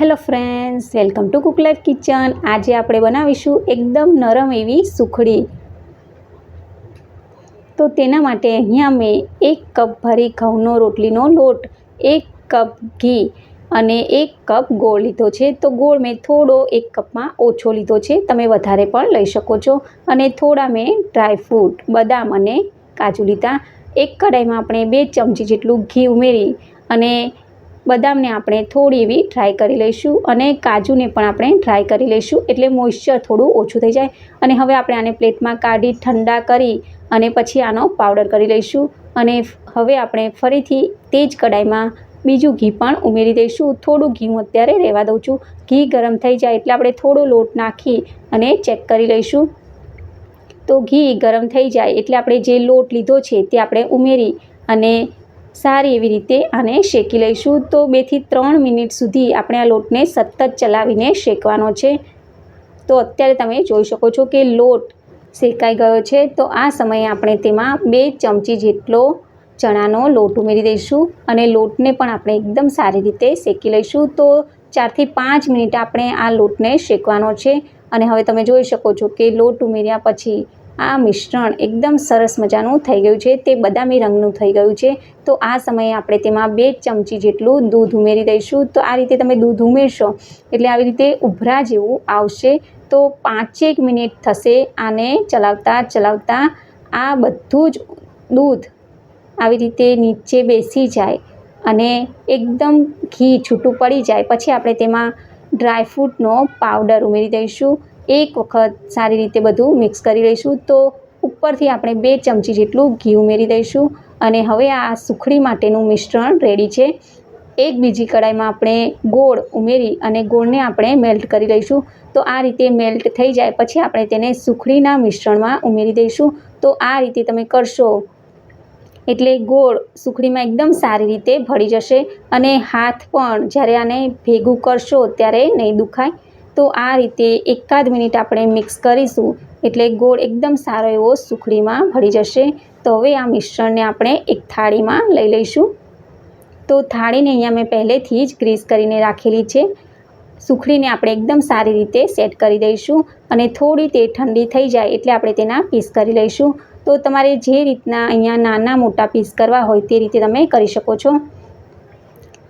Hello friends welcome to Cook Life Kitchen આજે આપણે બનાવીશું એકદમ નરમ એવી સુખડી. તો તેના માટે અહીંયા મેં એક કપ ભરી ઘઉંનો રોટલીનો લોટ, એક કપ ઘી અને એક કપ ગોળ લીધો છે. તો ગોળ મેં થોડો એક કપમાં ઓછો લીધો છે. તમે વધારે પણ લઈ શકો છો. અને થોડા મેં ડ્રાયફ્રૂટ બદામ અને કાજુ લીધા. એક કઢાઈમાં આપણે બે ચમચી જેટલું ઘી ઉમેરી અને બદામને આપણે થોડી એવી ડ્રાય કરી લઈશું અને કાજુને પણ આપણે ડ્રાય કરી લઈશું એટલે મોઇશ્ચર થોડું ઓછું થઈ જાય. અને હવે આપણે આને પ્લેટમાં કાઢી, ઠંડા કરી અને પછી આનો પાવડર કરી લઈશું. અને હવે આપણે ફરીથી તે જ કડાઈમાં બીજું ઘી પણ ઉમેરી દઈશું. થોડું ઘી હું અત્યારે રહેવા દઉં છું. ઘી ગરમ થઈ જાય એટલે આપણે થોડો લોટ નાખી અને ચેક કરી લઈશું. તો ઘી ગરમ થઈ જાય એટલે આપણે જે લોટ લીધો છે તે આપણે ઉમેરી અને સારી એવી રીતે આને શેકી લઈશું. તો બેથી ત્રણ મિનિટ સુધી આપણે આ લોટને સતત ચલાવીને શેકવાનો છે. તો અત્યારે તમે જોઈ શકો છો કે લોટ શેકાઈ ગયો છે. તો આ સમયે આપણે તેમાં બે ચમચી જેટલો ચણાનો લોટ ઉમેરી દઈશું અને લોટને પણ આપણે એકદમ સારી રીતે શેકી લઈશું. તો ચારથી પાંચ મિનિટ આપણે આ લોટને શેકવાનો છે. અને હવે તમે જોઈ શકો છો કે લોટ ઉમેર્યા પછી આ મિશ્રણ એકદમ સરસ મજાનું થઈ ગયું છે, તે બદામી રંગનું થઈ ગયું છે. તો આ સમયે આપણે તેમાં બે ચમચી જેટલું દૂધ ઉમેરી દઈશું. તો આ રીતે તમે દૂધ ઉમેરશો એટલે આવી રીતે ઉભરા જેવું આવશે. તો પાંચેક મિનિટ થશે આને ચલાવતા ચલાવતા આ બધું જ દૂધ આવી રીતે નીચે બેસી જાય અને એકદમ ઘી છૂટું પડી જાય. પછી આપણે તેમાં ડ્રાયફ્રૂટનો પાવડર ઉમેરી દઈશું. એક વખત સારી રીતે બધું મિક્સ કરી લઈશું. તો ઉપરથી આપણે બે ચમચી જેટલું ઘી ઉમેરી દઈશું અને હવે આ સુખડી માટેનું મિશ્રણ રેડી છે. એક બીજી કઢાઈમાં આપણે ગોળ ઉમેરી અને ગોળને આપણે મેલ્ટ કરી લઈશું. તો આ રીતે મેલ્ટ થઈ જાય પછી આપણે તેને સુખડીના મિશ્રણમાં ઉમેરી દઈશું. તો આ રીતે તમે કરશો એટલે ગોળ સુખડીમાં એકદમ સારી રીતે ભળી જશે અને હાથ પણ જ્યારે આને ભેગું કરશો ત્યારે નહીં દુખાય. તો આ રીતે એકાદ મિનિટ આપણે મિક્સ કરીશું એટલે ગોળ એકદમ સારો એવો સુખડીમાં ભળી જશે. તો હવે આ મિશ્રણને આપણે એક થાળીમાં લઈ લઈશું. તો થાળીને અહીંયા મેં પહેલેથી જ ગ્રીસ કરીને રાખેલી છે. સુખડીને આપણે એકદમ સારી રીતે સેટ કરી દઈશું અને થોડી તે ઠંડી થઈ જાય એટલે આપણે તેના પીસ કરી લઈશું. તો તમારે જે રીતના અહીંયા નાના મોટા પીસ કરવા હોય તે રીતે તમે કરી શકો છો.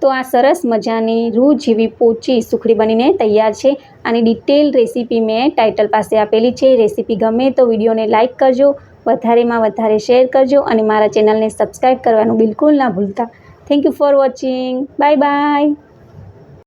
તો આ સરસ મજાની રૂ જેવી પોચી સુખડી બનીને તૈયાર છે. આની ડિટેલ રેસીપી મેં ટાઇટલ પાસે આપેલી છે. રેસીપી ગમે તો વિડીયોને લાઇક કરજો, વધારેમાં વધારે શેર કરજો અને મારા ચેનલને સબસ્ક્રાઈબ કરવાનું બિલકુલ ના ભૂલતા. Thank you for watching. Bye bye.